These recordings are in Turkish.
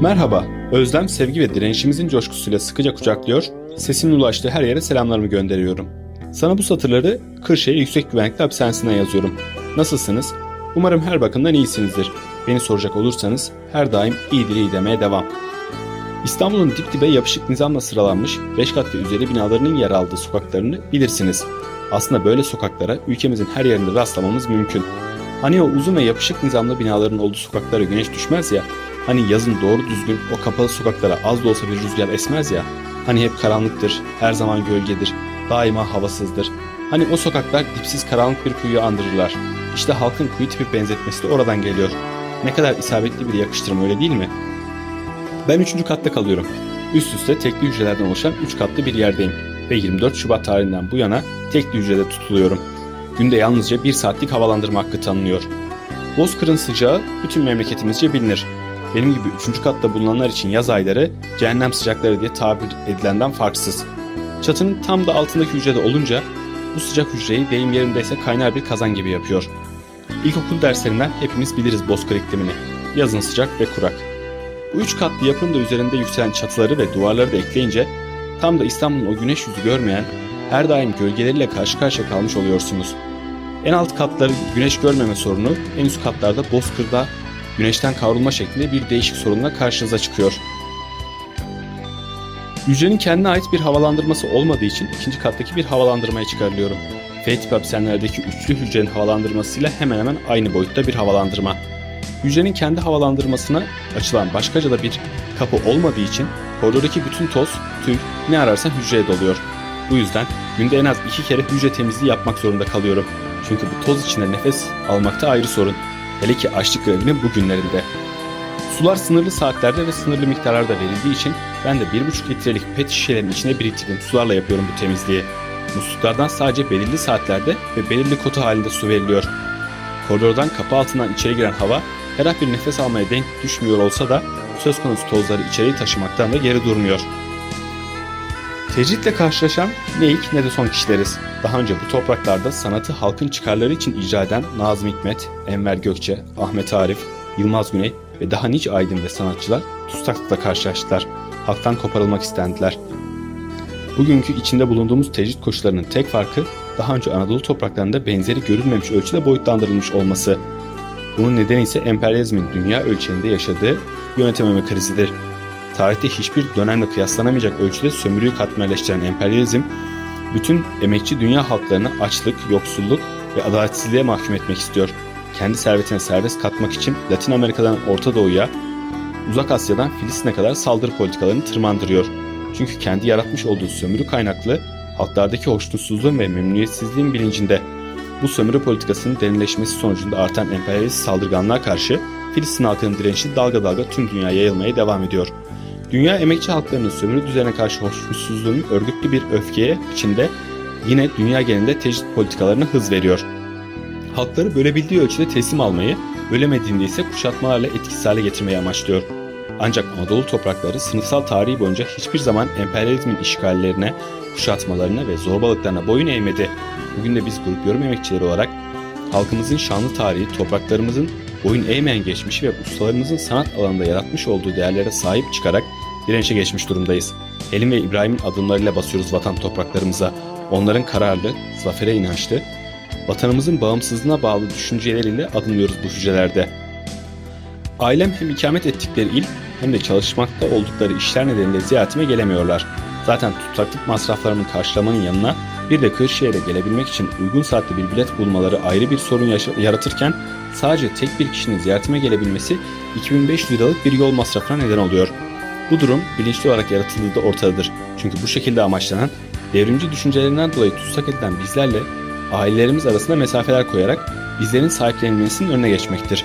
Merhaba, özlem, sevgi ve direnişimizin coşkusuyla sıkıca kucaklıyor, sesimin ulaştığı her yere selamlarımı gönderiyorum. Sana bu satırları Kırşehir Yüksek Güvenlikli Hapishanesi'nden yazıyorum. Nasılsınız? Umarım her bakımdan iyisinizdir. Beni soracak olursanız her daim iyidir iyi demeye devam. İstanbul'un dip dibe yapışık nizamla sıralanmış 5 kat ve üzeri binalarının yer aldığı sokaklarını bilirsiniz. Aslında böyle sokaklara ülkemizin her yerinde rastlamamız mümkün. Hani o uzun ve yapışık nizamlı binaların olduğu sokaklara güneş düşmez ya, hani yazın doğru düzgün o kapalı sokaklara az da olsa bir rüzgar esmez ya, hani hep karanlıktır, her zaman gölgedir, daima havasızdır. Hani o sokaklar dipsiz karanlık bir kuyuyu andırırlar. İşte halkın kuyu tipi benzetmesi de oradan geliyor. Ne kadar isabetli bir yakıştırma öyle değil mi? Ben 3. katta kalıyorum. Üst üste tekli hücrelerden oluşan 3 katlı bir yerdeyim ve 24 Şubat tarihinden bu yana tekli hücrede tutuluyorum. Günde yalnızca 1 saatlik havalandırma hakkı tanınıyor. Bozkır'ın sıcağı bütün memleketimizce bilinir. Benim gibi 3. katta bulunanlar için yaz ayları cehennem sıcakları diye tabir edilenden farksız. Çatının tam da altındaki hücrede olunca bu sıcak hücreyi deyim yerindeyse kaynar bir kazan gibi yapıyor. İlkokul derslerinden hepimiz biliriz Bozkır iklimini. Yazın sıcak ve kurak. Bu üç katlı yapının da üzerinde yükselen çatıları ve duvarları da ekleyince tam da İstanbul'un o güneş yüzü görmeyen, her daim gölgeleriyle karşı karşıya kalmış oluyorsunuz. En alt katları güneş görmeme sorunu, en üst katlarda bozkırda güneşten kavrulma şeklinde bir değişik sorunla karşınıza çıkıyor. Hücrenin kendine ait bir havalandırması olmadığı için ikinci kattaki bir havalandırmaya çıkarılıyorum. F tip hapishanelerdeki üçlü hücrenin havalandırmasıyla hemen hemen aynı boyutta bir havalandırma. Hücrenin kendi havalandırmasına açılan başkaca da bir kapı olmadığı için koridordaki bütün toz, tüy ne ararsan hücreye doluyor. Bu yüzden günde en az iki kere hücre temizliği yapmak zorunda kalıyorum. Çünkü bu toz içinde nefes almakta ayrı sorun. Hele ki açlık grevinin bu günlerinde. Sular sınırlı saatlerde ve sınırlı miktarlarda verildiği için ben de 1,5 litrelik pet şişelerin içine biriktirdiğim sularla yapıyorum bu temizliği. Musluklardan sadece belirli saatlerde ve belirli kota halinde su veriliyor. Koridordan kapı altından içeri giren hava ferah bir nefes almaya denk düşmüyor olsa da söz konusu tozları içeri taşımaktan da geri durmuyor. Tecritle karşılaşan ne ilk ne de son kişileriz. Daha önce bu topraklarda sanatı halkın çıkarları için icra eden Nazım Hikmet, Enver Gökçe, Ahmet Arif, Yılmaz Güney ve daha nice aydın ve sanatçılar tutsaklıkla karşılaştılar. Halktan koparılmak istendiler. Bugünkü içinde bulunduğumuz tecrit koşullarının tek farkı daha önce Anadolu topraklarında benzeri görülmemiş ölçüde boyutlandırılmış olması. Bunun nedeni ise emperyalizmin dünya ölçeğinde yaşadığı yönetememe krizidir. Tarihte hiçbir dönemle kıyaslanamayacak ölçüde sömürüyü katmerleştiren emperyalizm, bütün emekçi dünya halklarını açlık, yoksulluk ve adaletsizliğe mahkum etmek istiyor. Kendi servetine serbest katmak için Latin Amerika'dan Orta Doğu'ya, Uzak Asya'dan Filistin'e kadar saldırı politikalarını tırmandırıyor. Çünkü kendi yaratmış olduğu sömürü kaynaklı halklardaki hoşnutsuzluğun ve memnuniyetsizliğin bilincinde bu sömürü politikasının derinleşmesi sonucunda artan emperyalist saldırganlığa karşı Filistin halkının direnişi dalga dalga tüm dünyaya yayılmaya devam ediyor. Dünya emekçi halklarının sömürü düzene karşı hoşnutsuzluğunun örgütlü bir öfkeye içinde yine dünya genelinde tecrit politikalarına hız veriyor. Halkları bölebildiği ölçüde teslim almayı, bölemediğinde ise kuşatmalarla etkisiz hale getirmeyi amaçlıyor. Ancak Anadolu toprakları sınıfsal tarihi boyunca hiçbir zaman emperyalizmin işgallerine, kuşatmalarına ve zorbalıklarına boyun eğmedi. Bugün de biz grup yorum emekçileri olarak halkımızın şanlı tarihi, topraklarımızın boyun eğmeyen geçmişi ve ustalarımızın sanat alanında yaratmış olduğu değerlere sahip çıkarak direnişe geçmiş durumdayız. Elim ve İbrahim'in adımlarıyla basıyoruz vatan topraklarımıza. Onların kararlı, zafere inançlı, vatanımızın bağımsızlığına bağlı düşünceleriyle adımlıyoruz bu hücrelerde. Ailem hem ikamet ettikleri il hem de çalışmakta oldukları işler nedeniyle ziyaretime gelemiyorlar. Zaten tutaklık masraflarımı karşılamanın yanına bir de Kırşehir'e gelebilmek için uygun saatte bir bilet bulmaları ayrı bir sorun yaratırken sadece tek bir kişinin ziyaretime gelebilmesi 2500 liralık bir yol masrafına neden oluyor. Bu durum bilinçli olarak yaratıldığı da ortadadır. Çünkü bu şekilde amaçlanan devrimci düşüncelerinden dolayı tutsak edilen bizlerle ailelerimiz arasında mesafeler koyarak bizlerin sahiplenilmesinin önüne geçmektir.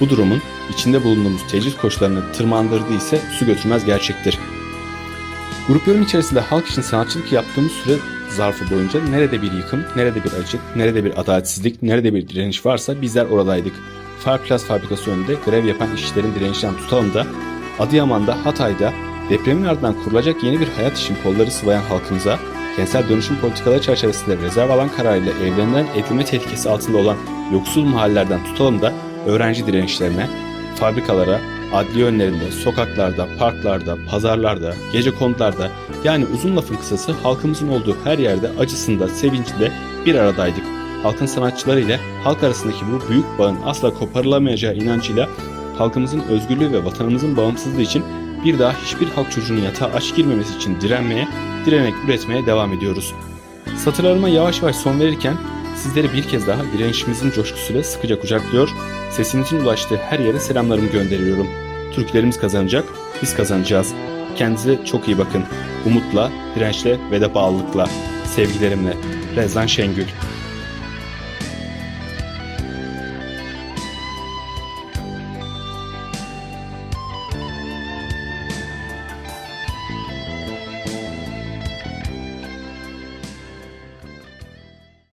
Bu durumun içinde bulunduğumuz tecrit koşullarını tırmandırdığı ise su götürmez gerçektir. Grup yorum içerisinde halk için sanatçılık yaptığımız süre zarfı boyunca nerede bir yıkım, nerede bir acı, nerede bir adaletsizlik, nerede bir direniş varsa bizler oradaydık. Farplas fabrikası önünde grev yapan işçilerin direnişten tutalım da Adıyaman'da, Hatay'da depremin ardından kurulacak yeni bir hayat için kolları sıvayan halkımıza kentsel dönüşüm politikaları çerçevesinde rezerv alan kararıyla evlerinden edilme tehlikesi altında olan yoksul mahallelerden tutalım da öğrenci direnişlerine, fabrikalara, adliye önlerinde, sokaklarda, parklarda, pazarlarda, gece konutlarda yani uzun lafın kısası halkımızın olduğu her yerde acısında, sevincinde bir aradaydık. Halkın sanatçıları ile halk arasındaki bu büyük bağın asla koparılamayacağı inancıyla halkımızın özgürlüğü ve vatanımızın bağımsızlığı için bir daha hiçbir halk çocuğunun yatağa aç girmemesi için direnmeye, direnerek üretmeye devam ediyoruz. Satırlarıma yavaş yavaş son verirken sizleri bir kez daha direnişimizin coşkusuyla sıkıca kucaklıyor, sesinizin ulaştığı her yere selamlarımı gönderiyorum. Türklerimiz kazanacak, biz kazanacağız. Kendinize çok iyi bakın. Umutla, dirençle ve de bağlılıkla. Sevgilerimle. Rezan Şengül